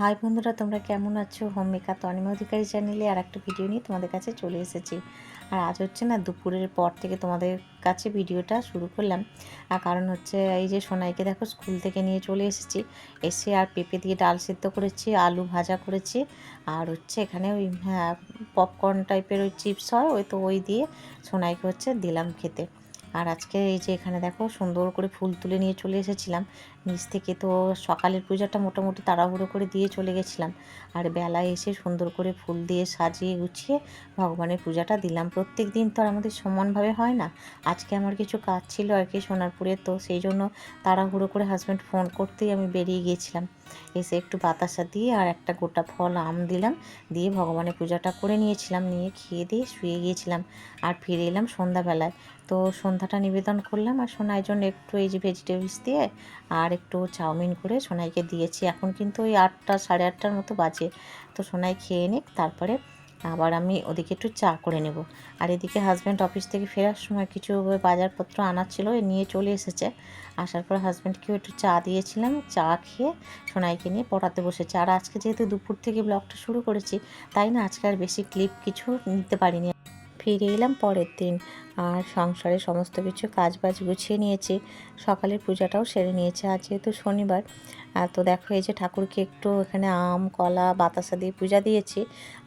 High বন্ধুরা, তোমরা কেমন আছো? হোম মেকার তনিমা অধিকারী চ্যানেলে আর একটা ভিডিও নিয়ে তোমাদের কাছে চলে এসেছি। আর আজ হচ্ছে না, দুপুরের পর থেকে তোমাদের কাছে ভিডিওটা শুরু করলাম। আর কারণ হচ্ছে, এই যে সোনাইকে দেখো স্কুল থেকে নিয়ে চলে এসেছি। এসে আর পেঁপে দিয়ে ডাল সেদ্ধ করেছি, আলু ভাজা করেছি। আর হচ্ছে এখানে ওই হ্যাঁ পপকর্ন টাইপের ওই চিপস হয়, ওই তো ওই দিয়ে সোনাইকে হচ্ছে দিলাম খেতে। আর আজকে এই যে এখানে দেখো সুন্দর করে ফুল তুলে নিয়ে চলে এসেছিলাম। নিচ থেকে তো সকালের পূজাটা মোটামুটি তাড়াহুড়ো করে দিয়ে চলে গেছিলাম। আর বেলায় এসে সুন্দর করে ফুল দিয়ে সাজিয়ে গুছিয়ে ভগবানের পূজাটা দিলাম। প্রত্যেক দিন তো আর আমাদের সমানভাবে হয় না। আজকে আমার কিছু কাজ ছিল আর কি সোনারপুরে, তো সেই জন্য তাড়াহুড়ো করে হাজব্যান্ড ফোন করতেই আমি বেরিয়ে গিয়েছিলাম। এসে একটু বাতাসা দিয়ে আর একটা গোটা ফল আম দিলাম। দিয়ে ভগবানের পূজাটা করে নিয়েছিলাম, নিয়ে খেয়ে দিয়ে শুয়ে গিয়েছিলাম আর ফিরে এলাম সন্ধ্যাবেলায়। তো সন্ধ্যাটা নিবেদন করলাম আর সোনাই জন্য একটু এই যে ভেজিটেবলস দিয়ে আর একটু চাউমিন করে সোনাইকে দিয়েছি। এখন কিন্তু ওই আটটা, সাড়ে আটটার মতো বাজে। তো সোনাই খেয়ে নিক, তারপরে আবার আমি ওদিকে একটু চা করে নেব। আর এদিকে হাজব্যান্ড অফিস থেকে ফেরার সময় কিছু বাজারপত্র আনার ছিল নিয়ে চলে এসেছে। আসার পর হাজব্যান্ডকেও একটু চা দিয়েছিলাম চা খেয়ে সোনাইকে নিয়ে পড়াতে বসেছে। আর আজকে যেহেতু দুপুর থেকে ব্লগটা শুরু করেছি, তাই না? আজকে আর বেশি ক্লিপ কিছু নিতে পারিনি। ফিরে এলাম পরের দিন। আর সংসারে সমস্ত কিছু কাজ বাজ গুছিয়ে নিয়েছি। সকালের পূজাটাও সেরে নিয়েছে। আজ যেহেতু শনিবার তো দেখো এই যে ঠাকুরকে একটু এখানে আম কলা বাতাসা দিয়ে পূজা দিয়েছি।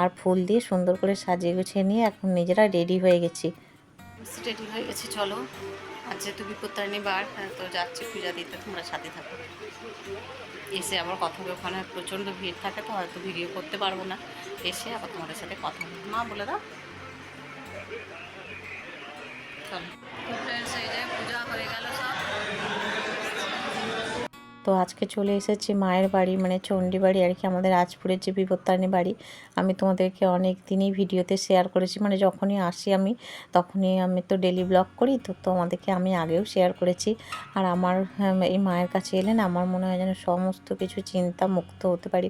আর ফুল দিয়ে সুন্দর করে সাজিয়ে গুছিয়ে নিয়ে এখন নিজেরা রেডি হয়ে গেছি। রেডি হয়ে গেছে চলো। আজ যেহেতু বিপত্তারিণী বার হ্যাঁ, তো যাচ্ছি পূজা দিতে তোমরা সাথে থাকো। এসে আবার কথা হবে ওখানে প্রচণ্ড ভিড় থাকে তো হয়তো ভিডিও করতে পারব না। এসে আবার তোমাদের সাথে কথা হবে। মা বলে দাও। চলো তো ফ্রেন্ডস এই যে পূজা হয়ে গেল সব তো আজকে চলে এসেছি মায়ের বাড়ি মানে চণ্ডী বাড়ি আর কি আমাদের আজপুরের যে বিপত্তারিণী বাড়ি। আমি তোমাদেরকে অনেক দিনই ভিডিওতে শেয়ার করেছি মানে যখনই আসি আমি তখনই আমি তো ডেলি ব্লগ করি তো তোমাদেরকে আমি আগেও শেয়ার করেছি। আর আমার হ্যাঁ, এই মায়ের কাছে এলেন আমার মনে হয় যেন সমস্ত কিছু চিন্তা মুক্ত হতে পারি।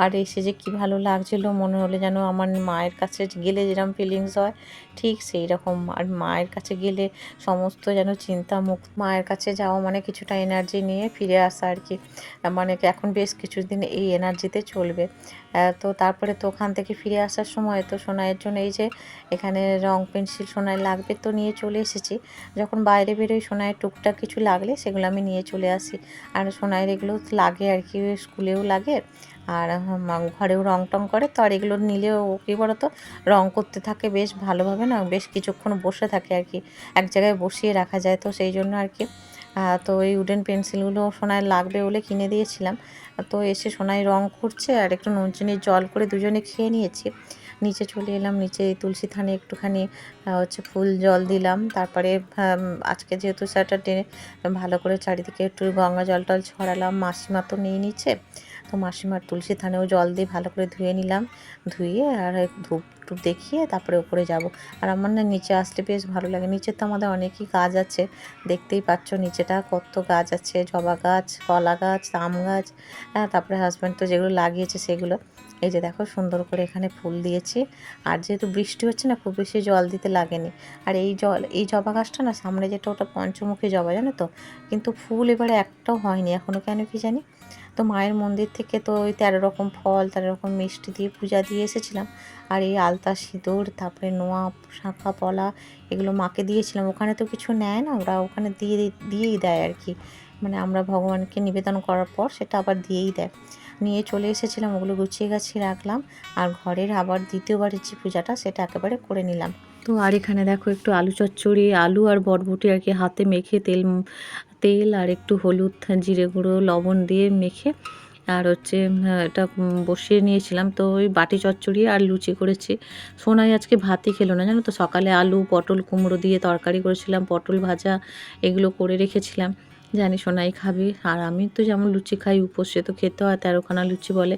আর এসে যে কী ভালো লাগছিল মনে হলো যেন আমার মায়ের কাছে গেলে যেরকম ফিলিংস হয় ঠিক সেই রকম আর মায়ের কাছে গেলে সমস্ত যেন চিন্তা মুক্ত মায়ের কাছে যাওয়া মানে কিছুটা এনার্জি নিয়ে ফিরে আসা। আর কি মানে এখন বেশ কিছুদিন এই এনার্জিতে চলবে। তো তারপরে তো ওখান থেকে ফিরে আসার সময় তো সোনাইয়ের জন্য এই যে এখানে রং পেন্সিল সোনাই লাগবে তো নিয়ে চলে এসেছি। যখন বাইরে বেরোই সোনাইয়ের টুকটাক কিছু লাগলে সেগুলো আমি নিয়ে চলে আসি। আর সোনাইয়ের এগুলো লাগে আর কি স্কুলেও লাগে। আর ঘরেও রং টং করে তো আর এগুলো নিলেও কী বলতো, রং করতে থাকে বেশ ভালোভাবে না, বেশ কিছুক্ষণ বসে থাকে আর কি এক জায়গায় বসিয়ে রাখা যায় তো সেই জন্য আর কি তো এই উডেন পেন্সিলগুলো সোনায় লাগবে বলে কিনে দিয়েছিলাম। তো এসে সোনায় রং করছে আর একটু নুন চিনির জল করে দুজনে খেয়ে নিয়েছি। নিচে চলে এলাম, নিচে তুলসী থানে একটুখানি হচ্ছে ফুল জল দিলাম। তারপরে আজকে যেহেতু স্যাটারডে ভালো করে চারিদিকে একটু গঙ্গা জল টল ছড়ালাম, মাসিমা তো নিয়ে নিচ্ছে। তো মাসিমার তুলসী থানেও জল দিয়ে ভালো করে ধুয়ে নিলাম। ধুয়ে আর ধূপ টুপ দেখিয়ে তারপরে উপরে যাব। আর আমার না নিচে আসতে বেশ ভালো লাগে। নিচে তো আমাদের অনেকই গাছ আছে। দেখতেই পাচ্ছ নিচেটা কত গাছ আছে। জবা গাছ, কলা গাছ, আম গাছ হ্যাঁ তারপরে হাজব্যান্ড তো যেগুলো লাগিয়েছে সেগুলো। এই যে দেখো সুন্দর করে এখানে ফুল দিয়েছি। আর যেহেতু বৃষ্টি হচ্ছে না, খুব বেশি জল দিতে লাগেনি। আর এই জল, এই জবা গাছটা না সামনে যেটা ওটা পঞ্চমুখী জবা, জানো তো? কিন্তু ফুল এবারে একটাও হয়নি। এখনও কেন কি জানি? তো মায়ের মন্দির থেকে তো ওই তেরো রকম ফল, তেরো রকম মিষ্টি দিয়ে পূজা দিয়ে এসেছিলাম। আর এই আলতা সিঁদুর, তারপরে নোয়া, শাঁখা, পলা, এগুলো মাকে দিয়েছিলাম। ওখানে তো কিছু নেয় না, ওরা ওখানে দিয়ে দিয়েই দেয় আর কি। মানে আমরা ভগবানকে নিবেদন করার পর সেটা আবার দিয়েই দেয়। নিয়ে চলে এসেছিলাম, ওগুলো গুছিয়ে গাছিয়ে রাখলাম। আর ঘরের আবার দ্বিতীয়বারের যে পূজাটা, সেটা একেবারে করে নিলাম। তো আর এখানে দেখো একটু আলু চচ্চড়ি, আলু আর বরবটি আর কি হাতে মেখে তেল তেল আর একটু হলুদ, জিরে গুঁড়ো, লবণ দিয়ে মেখে আর হচ্ছে এটা বসিয়ে নিয়েছিলাম। তো ওই বাটি চচ্চড়ি আর লুচি করেছি। সোনাই আজকে ভাতই খেলো না, জানো তো? সকালে আলু, পটল, কুমড়ো দিয়ে তরকারি করেছিলাম, পটল ভাজা এগুলো করে রেখেছিলাম। জানি সোনাই খাবে। আর আমি তো যেমন লুচি খাই, উপোসে তো খেতে হয়, তেরোখানা লুচি বলে।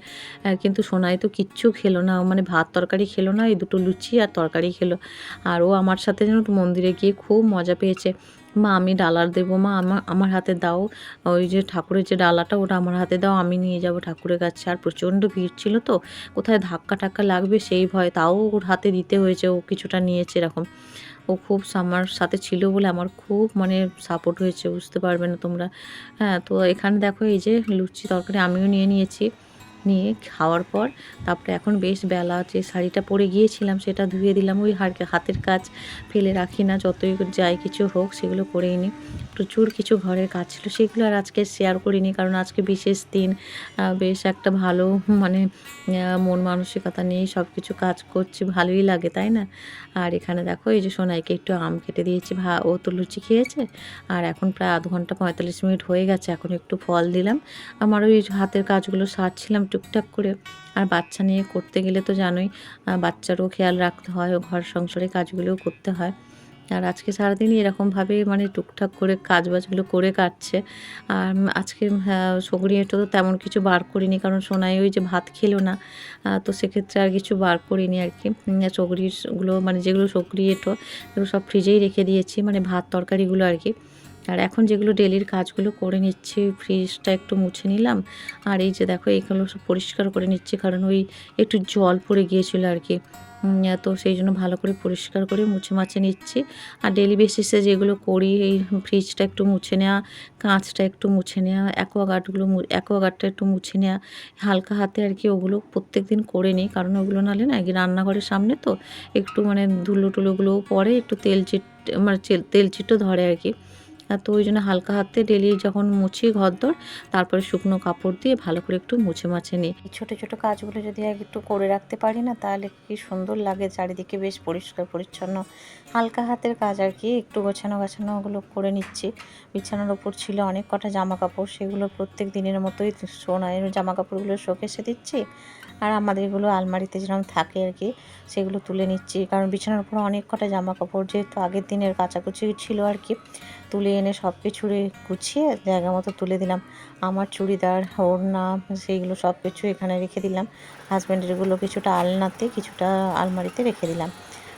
কিন্তু সোনাই তো কিচ্ছু খেলো না। মানে ভাত তরকারি খেলো না, এই দুটো লুচি আর তরকারি খেলো। আর ও আমার সাথে যেন মন্দিরে গিয়ে খুব মজা পেয়েছে। মা, আমি ডালার দেবো মা আমার আমার হাতে দাও। ওই যে ঠাকুরের যে ডালাটা, ওটা আমার হাতে দাও, আমি নিয়ে যাব ঠাকুরের কাছে। আর প্রচণ্ড ভিড় ছিল তো, কোথায় ধাক্কা টাক্কা লাগবে সেই ভয়, তাও ওর হাতে দিতে হয়েছে, ও কিছুটা নিয়েছে এরকম। ও খুব আমার সাথে ছিল বলে আমার খুব মানে সাপোর্ট হয়েছে, বুঝতে পারবে না তোমরা। হ্যাঁ তো এখানে দেখো এই যে লুচি তরকারি আমিও নিয়ে নিয়েছি। নিয়ে খাওয়ার পর তারপরে এখন বেশ বেলা যে শাড়িটা পরে গিয়েছিলাম সেটা ধুয়ে দিলাম, ওই হাড়কে হাতের কাজ ফেলে রাখি না, যতই যাই কিছু হোক সেগুলো করেই নিই। প্রচুর কিছু ঘরের কাজ ছিল, সেগুলো আর আজকে শেয়ার করিনি কারণ আজকে বিশেষ দিন বেশ একটা ভালো মানে মন মানসিকতা নিয়ে সব কিছু কাজ করছি, ভালোই লাগে, তাই না? আর এখানে দেখো, এই যে সোনাইকে একটু আম কেটে দিয়েছি, ভা ও তো লুচি খেয়েছে, আর এখন প্রায় আধ ঘণ্টা পঁয়তাল্লিশ মিনিট হয়ে গেছে, এখন একটু ফল দিলাম। আমার ওই হাতের কাজগুলো সারছিলাম টুকটাক করে। আর বাচ্চা নিয়ে করতে গেলে তো জানোই বাচ্চারও খেয়াল রাখতে হয় ও ঘর সংসারে কাজগুলোও করতে হয়। আর আজকে সারাদিনই এরকমভাবে মানে টুকটাক করে কাজ বাজগুলো করে কাটছে। আর আজকে হ্যাঁ, সগড়ি এঁটো তো তেমন কিছু বার করিনি কারণ সোনাই ওই যে ভাত খেলো না। তো সেক্ষেত্রে আর কিছু বার করিনি আর কি। সগড়িগুলো মানে যেগুলো সগড়ি এঁটো এগুলো সব ফ্রিজেই রেখে দিয়েছি মানে ভাত তরকারিগুলো আর কি। আর এখন যেগুলো ডেলির কাজগুলো করে নিচ্ছি ফ্রিজটা একটু মুছে নিলাম। আর এই যে দেখো এইগুলো সব পরিষ্কার করে নিচ্ছি, কারণ ওই একটু জল পড়ে গিয়েছিল আর কি। তো সেই জন্য ভালো করে পরিষ্কার করে মুছে মাছে নিচ্ছি। আর ডেলি বেসিসে যেগুলো করি, এই ফ্রিজটা একটু মুছে নেওয়া কাঁচটা একটু মুছে নেওয়া অ্যাকোয়াগার্ডগুলো অ্যাকোয়াগার্ডটা একটু মুছে নেওয়া হালকা হাতে আর কি ওগুলো প্রত্যেক দিন করে নিই। কারণ ওগুলো নাহলে না রান্নাঘরের সামনে তো একটু মানে ধুলো টুলোগুলোও পড়ে, একটু তেল চিট মানে তেল চিটও ধরে আর কি। তো ওই জন্য হালকা হাতে ডেলি যখন মুছি ঘরদোর, তারপরে শুকনো কাপড় দিয়ে ভালো করে একটু মুছে মাছে নিই। ছোটো ছোটো কাজগুলো যদি এক একটু করে রাখতে পারি না, তাহলে কি সুন্দর লাগে। চারিদিকে বেশ পরিষ্কার, পরিচ্ছন্ন, হালকা হাতের কাজ আর কি। একটু গোছানো গাছানো ওগুলো করে নিচ্ছি। বিছানার ওপর ছিল অনেক কটা জামা কাপড়, সেগুলো প্রত্যেক দিনের মতোই সোনায়ের জামা কাপড়গুলো শোকেসে দিচ্ছি। আর আমাদের এগুলো আলমারিতে যেরকম থাকে আর কি, সেগুলো তুলে নিচ্ছি। কারণ বিছানার উপর অনেক কটা জামা কাপড় যেহেতু আগের দিনের কাচাকুচি ছিল আর কি, তুলে এনে সব কিছু গুছিয়ে জায়গা মতো তুলে দিলাম। আমার চুড়িদার, ওড়না, সেইগুলো সব কিছু এখানে রেখে দিলাম। হাজব্যান্ডেরগুলো কিছুটা আলনাতে, কিছুটা আলমারিতে রেখে দিলাম।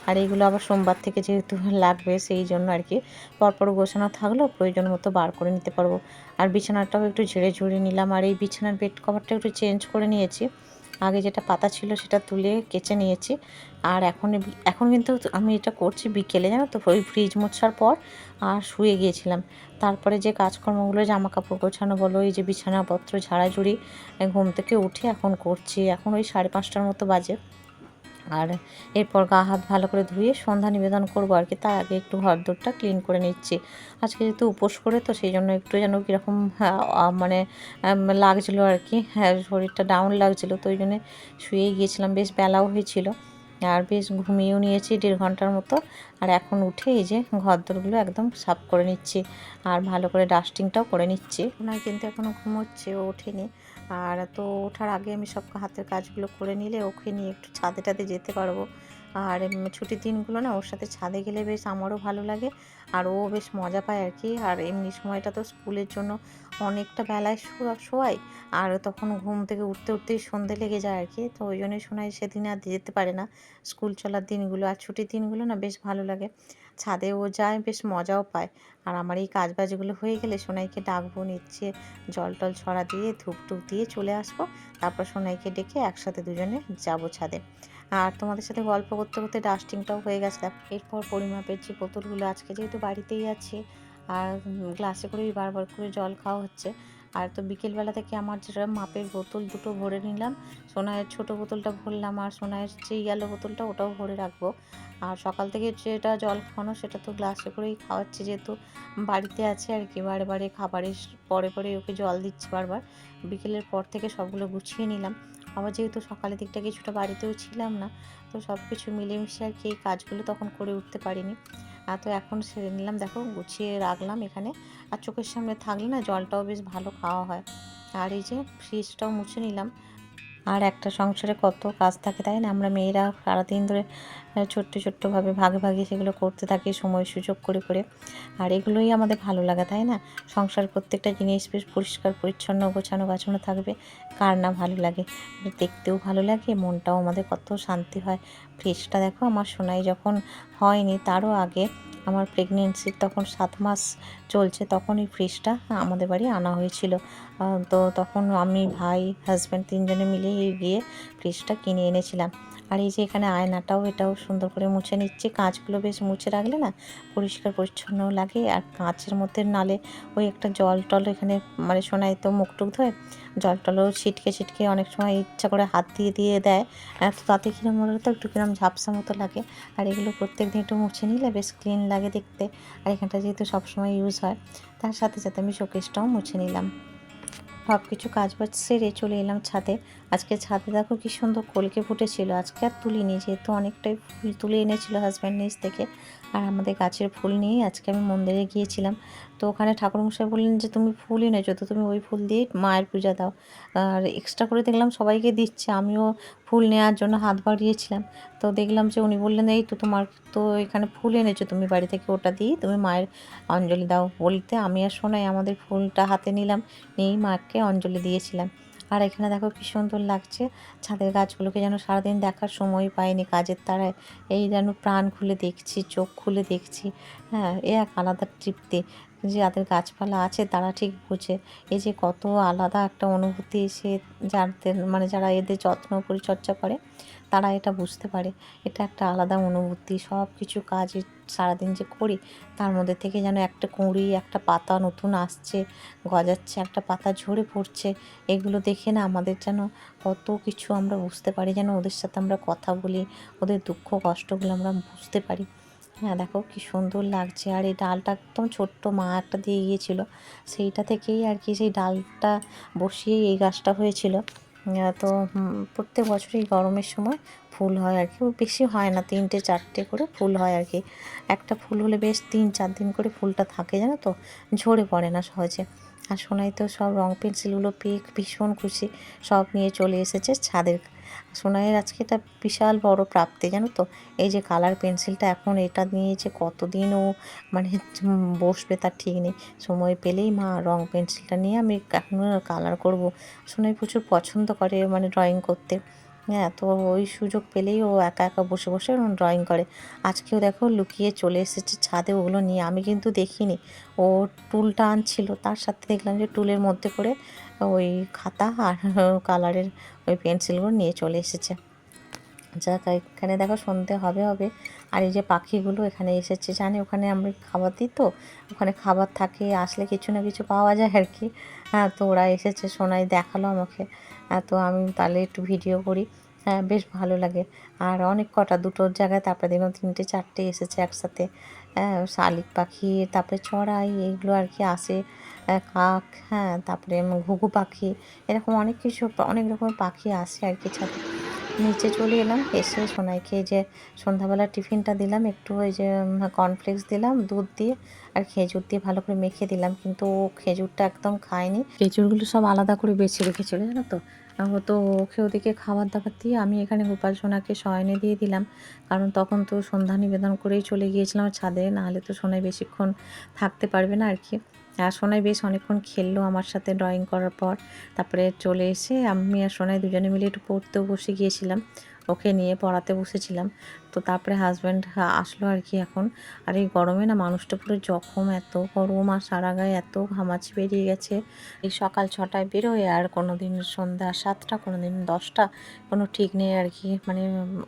আর এইগুলো আবার সোমবার থেকে যেহেতু লাগবে, সেই জন্য আর কি পরপর গোছানো থাকলেও প্রয়োজন মতো বার করে নিতে পারব। আর বিছানাটাও একটু ঝেড়ে ঝুড়ে নিলাম। আর এই বিছানার বেড কভারটা একটু চেঞ্জ করে নিয়েছি। আগে যেটা পাতা ছিল সেটা তুলে কেচে নিয়েছি। আর এখন এখন কিন্তু আমি এটা করছি বিকেলে, জানো তো? ওই ফ্রিজ মোছার পর আর শুয়ে গিয়েছিলাম। তারপরে যে কাজকর্মগুলো জামা কাপড় গোছানো বলো, এই যে বিছানাপত্র, ঝাড়াঝুড়ি ঘুম থেকে উঠে এখন করছি। এখন ওই সাড়ে পাঁচটার মতো বাজে। আর এরপর গা হাত ভালো করে ধুয়ে সন্ধ্যা নিবেদন করব আর কি। তার আগে একটু ঘর দোরটা ক্লিন করে নিচ্ছি। আজকে যেহেতু উপোস করে তো সেই জন্য একটু যেন কীরকম হ্যাঁ, মানে লাগছিল আর কি। হ্যাঁ শরীরটা ডাউন লাগছিল তো ওই জন্যে শুয়েই গিয়েছিলাম। বেশ বেলাও হয়েছিল। আর বেশ ঘুমিয়েও নিয়েছি দেড় ঘণ্টার মতো। আর এখন উঠে এই যে ঘরদোরগুলো একদম সাফ করে নিচ্ছি। আর ভালো করে ডাস্টিংটাও করে নিচ্ছি। ওনার কিন্তু এখনও ঘুমোচ্ছে ও ওঠেনি। আর তো ওঠার আগে আমি সব হাতের কাজগুলো করে নিলে ওকে নিয়ে একটু ছাদে টাদে যেতে পারব। আর ছুটির দিনগুলো না ওর সাথে ছাদে গেলে বেশ আমারও ভালো লাগে। আর ও বেশ মজা পায় আর কি। আর এমনি সময়টা তো স্কুলের জন্য অনেকটা বেলায় শোয়া শোয়াই আর তখন ঘুম থেকে উঠতে, উঠতেই সন্ধে লেগে যায় আর কি। তো ওই জন্যই শোনায় সেদিন আর যেতে পারে না। স্কুল চলার দিনগুলো আর ছুটির দিনগুলো না বেশ ভালো লাগে। ছাদে ও যায়, বেশ মজাও পায়। আর আমার এই কাজ বাজগুলো হয়ে গেলে সোনাইকে ডাকবো, নিচ্ছে জল টল ছড়া দিয়ে ধূপ টুপ দিয়ে চলে আসব। তারপর সোনাইকে ডেকে একসাথে দুজনে যাব ছাদে। আর তোমাদের সাথে গল্প করতে করতে ডাস্টিংটাও হয়ে গেছে। এরপর পরিমাপের যে বোতলগুলো আজকে যেহেতু বাড়িতেই আছে, আর গ্লাসে করেই বারবার করে জল খাওয়া হচ্ছে আর তো বিকেলবেলা থেকে আমার যেটা মাপের বোতল দুটো ভরে নিলাম, সোনায়ের ছোট বোতলটা ভরলাম আর সোনায়ের যে ইয়েলো বোতলটা ওটাও ভরে রাখব। আর সকাল থেকে যেটা জল খাওয়ানো সেটা তো গ্লাসে করেই খাওয়াচ্ছি যেহেতু বাড়িতে আছে আর কি, বারে বারে খাবারের পরে পরে ওকে জল দিচ্ছি বারবার। বিকেলের পর থেকে সবগুলো গুছিয়ে নিলাম। আবার যেহেতু সকালের দিকটা কিছুটা বাড়িতেও ছিলাম না, তো সব কিছু মিলেমিশে আর কি এই কাজগুলো তখন করে উঠতে পারিনি। আর তো এখন সেরে নিলাম। দেখো, গুছিয়ে রাখলাম এখানে। আর চোখের সামনে থাকলে না জলটাও বেশ ভালো খাওয়া হয়। আর এই যে ফ্রিজটাও মুছে নিলাম। আর একটা সংসারে কত কাজ থাকে তাই না? আমরা মেয়েরা সারাদিন ধরে ছোট্ট ছোট্টভাবে ভাগে ভাগে সেগুলো করতে থাকি, সময় সুযোগ করে করে। আর এগুলোই আমাদের ভালো লাগে তাই না? সংসার প্রত্যেকটা জিনিস বেশ পরিষ্কার, পরিচ্ছন্ন, গোছানো গাছানো থাকবে। কার না ভালো লাগে? দেখতেও ভালো লাগে, মনটাও আমাদের কত শান্তি হয়। ফ্রিজটা দেখো, আমার সোনাই যখন হয়নি তারও আগে আমার প্রেগনেন্সির তখন সাত মাস চলছে তখন এই ফ্রিজটা আমাদের বাড়ি আনা হয়েছিল। তো তখন আমি ভাই হাজব্যান্ড তিনজনে মিলে গিয়ে ফ্রিজটা কিনে এনেছিলাম। আর এই যে এখানে আয়নাটাও, এটাও সুন্দর করে মুছে নিচ্ছে। কাঁচগুলো বেশ মুছে রাখলে না পরিষ্কার পরিচ্ছন্ন লাগে। আর কাঁচের মধ্যে নালে ওই একটা জল টল এখানে মানে সোনায় তো মুখ টুক ধোয়, জল টলও ছিটকে ছিটকে অনেক সময় ইচ্ছা করে হাত দিয়ে দিয়ে দেয়। তো তাতে কিরম মনে তো একটু কিরম ঝাপসা মতো লাগে। আর এগুলো প্রত্যেক দিন একটু মুছে নিলে বেশ ক্লিন লাগে দেখতে। আর এখানটা যেহেতু সবসময় ইউজ হয়, তার সাথে সাথে আমি শোকেসটাও মুছে নিলাম। সব কিছু কাজ বাজ সেরে চলে এলাম ছাদে। আজকে ছাদে দেখো কি সুন্দর কলকে ফুটেছিল। আজকে আর তুলিনি, যেহেতু অনেকটাই ফুল তুলে এনেছিল হাজব্যান্ড নিজ থেকে। আর আমাদের গাছের ফুল নিয়েই আজকে আমি মন্দিরে গিয়েছিলাম। তো ওখানে ঠাকুরমশাই বললেন যে, তুমি ফুল এনেছো তো তুমি ওই ফুল দিয়ে মায়ের পূজা দাও। আর এক্সট্রা করে দেখলাম সবাইকে দিচ্ছে, আমিও ফুল নেওয়ার জন্য হাত বাড়িয়েছিলাম। তো দেখলাম যে উনি বললেন, এই তো তোমার তো এখানে ফুল এনেছো, তুমি বাড়ি থেকে ওটা দিয়ে তুমি মায়ের অঞ্জলি দাও। বলতে আমি আর শোনাই আমাদের ফুলটা হাতে নিলাম, নিয়েই মাকে অঞ্জলি দিয়েছিলাম। আর এখানে দেখো কি সুন্দর লাগছে। ছাদের গাছগুলোকে যেন সারাদিন দেখার সময় পাইনি। কাজের তারায় এই যেন প্রাণ খুলে দেখছি, চোখ খুলে দেখছি। হ্যাঁ এ এক আলাদা তৃপ্তি। যাদের গাছপালা আছে তারা ঠিক বোঝে। এই যে কত আলাদা একটা অনুভূতি সে যাদের মানে যারা এদের যত্ন পরিচর্যা করে, তারা এটা বুঝতে পারে। এটা একটা আলাদা অনুভূতি। সব কিছু কাজ সারাদিন যে করি, তার মধ্যে থেকে যেন একটা কুঁড়ি, একটা পাতা নতুন আসছে, গজাচ্ছে, একটা পাতা ঝরে পড়ছে, এগুলো দেখে না আমাদের যেন কত কিছু আমরা বুঝতে পারি, যেন ওদের সাথে আমরা কথা বলি, ওদের দুঃখ, কষ্টগুলো আমরা বুঝতে পারি। হ্যাঁ দেখো কি সুন্দর লাগছে। আর এই ডালটা একদম ছোট্ট মা একটা দিয়ে গিয়েছিল। সেইটা থেকেই আর কি সেই ডালটা বসিয়ে এই গাছটা হয়েছিল। তো প্রত্যেক বছরই গরমের সময় ফুল হয় আর কি। বেশি হয় না, তিনটে, চারটে করে ফুল হয় আর কি। একটা ফুল হলে বেশ তিন, চার দিন করে ফুলটা থাকে, জানো তো? ঝরে পড়ে না সহজে। আর সোনাই তো সব রং পেন্সিলগুলো পেয়ে ভীষণ খুশি। সব নিয়ে চলে এসেছে ছাদের। সোনাইয়ের আজকে এটা বিশাল বড় প্রাপ্তি, জানো তো? এই যে কালার পেন্সিলটা এখন এটা নিয়ে যে কতদিন ও মানে বসবে তার ঠিক নেই। সময় পেলেই মা রং পেন্সিলটা নিয়ে আমি এখন কালার করব? সোনাই প্রচুর পছন্দ করে মানে ড্রয়িং করতে। হ্যাঁ তো ওই সুযোগ পেলেই ও একা একা বসে বসে ড্রয়িং করে। আজকেও দেখো লুকিয়ে চলে এসেছে ছাদে ওগুলো নিয়ে। আমি কিন্তু দেখিনি। ও টুলটা আনছিল, তার সাথে দেখলাম যে টুলের মধ্যে করে ওই খাতা আর কালারের ওই পেন্সিলগুলো নিয়ে চলে এসেছে। যাক এখানে দেখো শুনতে হবে হবে। আর এই যে পাখিগুলো এখানে এসেছে জানি ওখানে আমরা খাবার দিই তো ওখানে খাবার থাকে আসলে কিছু না কিছু পাওয়া যায় আর কি। হ্যাঁ তো ওরা এসেছে সোনাই দেখাল আমাকে। হ্যাঁ, তো আমি তাহলে একটু ভিডিও করি। হ্যাঁ বেশ ভালো লাগে। আর অনেক কটা দুটোর জায়গায় তারপরে দেখলাম তিনটে চারটে এসেছে একসাথে। হ্যাঁ শালিক পাখি তারপরে চড়াই এইগুলো আর কি আসে। কাক হ্যাঁ তারপরে ঘুঘু পাখি এরকম অনেক কিছু অনেক রকমের পাখি আসে আর কি ছাদে। নিচে চলে এলাম, এসে সোনাইকে যে সন্ধ্যাবেলা টিফিনটা দিলাম, একটু ওই যে কর্নফ্লেক্স দিলাম, দুধ দিয়ে আর খেজুর দিয়ে ভালো করে মেখে দিলাম, কিন্তু ও খেজুরটা একদম খায়নি। খেজুরগুলো সব আলাদা করে বেছে রেখেছিল, জানো তো? তো ওকে ওদিকে খাবার দাবার দিয়ে আমি এখানে গোপাল সোনাকে শয়নে দিয়ে দিলাম, কারণ তখন তো সন্ধ্যা নিবেদন করেই চলে গিয়েছিলাম ছাদে নাহলে তো সোনাই বেশিক্ষণ থাকতে পারবে না আর কি। আর সোনাই বেশ অনেকক্ষণ খেললো আমার সাথে ড্রয়িং করার পর। তারপরে চলে এসে আমি আর সোনাই দুজনে মিলে একটু পড়তেও বসে গিয়েছিলাম। ওকে নিয়ে পড়াতে বসেছিলাম। তো তারপরে হাজব্যান্ড আসলো আর কি এখন। আর এই গরমে না মানুষটা পুরো জখম, এত গরম আর সারা গায়ে এত ঘামাচি বেরিয়ে গেছে। এই সকাল ছটায় বেরোয় আর কোনো দিন সন্ধ্যা সাতটা কোনো দিন দশটা, কোনো ঠিক নেই আর কি মানে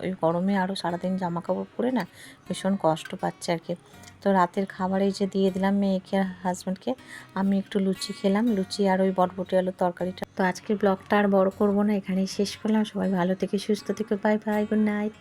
ওই গরমে আরও সারাদিন জামা কাপড় পরে না ভীষণ কষ্ট পাচ্ছে আর কি তো রাতের খাবারে যে দিয়ে দিলাম মেয়েকে হাজব্যান্ডকে আমি একটু লুচি খেলাম। লুচি আর ওই বটবটি আলুর তরকারিটা। তো আজকের ব্লগটা আর বড় করব না, এখানেই শেষ করলাম। সবাই ভালো থেকে সুস্থ থেকে বাই বাই গুড নাইট